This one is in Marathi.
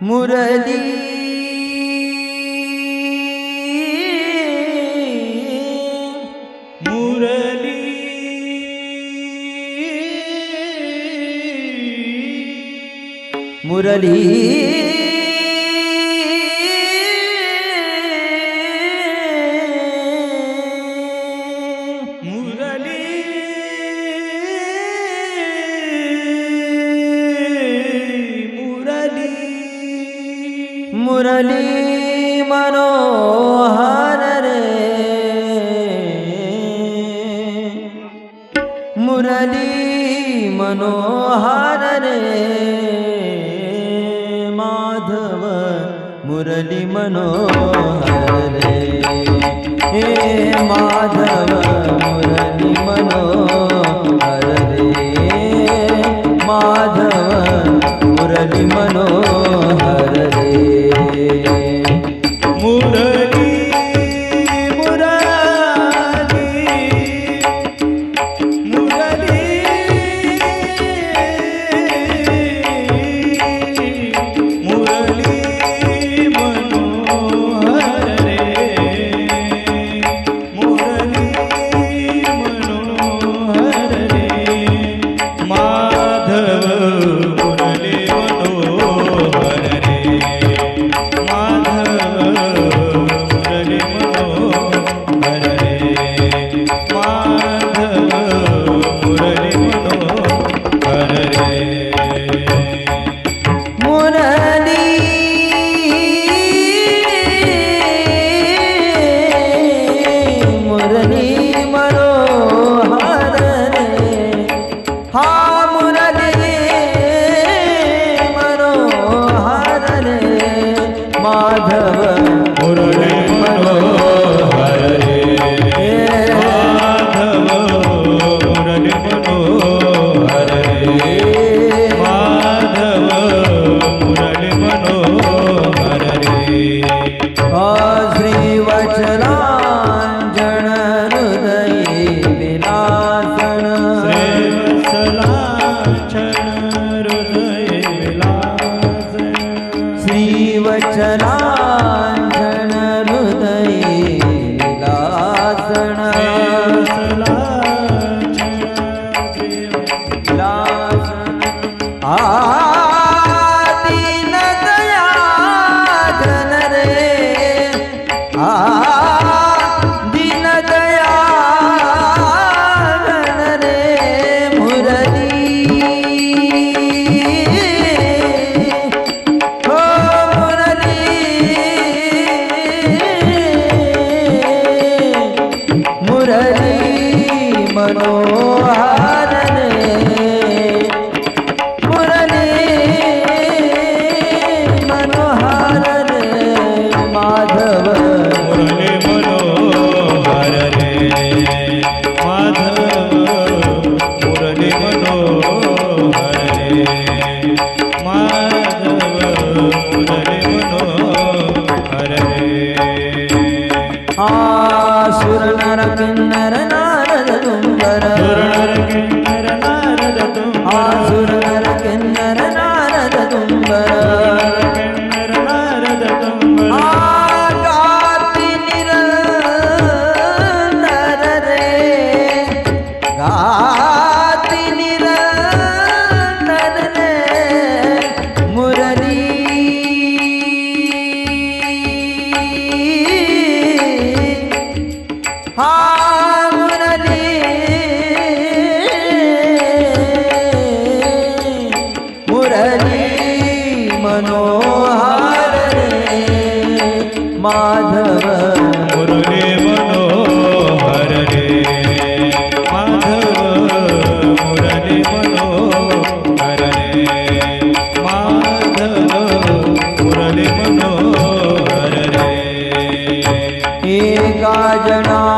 মুরলি মুরলি। মুরলি। मुरली मनोहार रे। माधव मुरली मनोहर रे। हे माधव। माधव मुरली मनोहर મનોહર. माधव। मुरली मनोहर रे। माधव मुरली मनोहर रे। माधव मुरली मनोहर रे। एका जना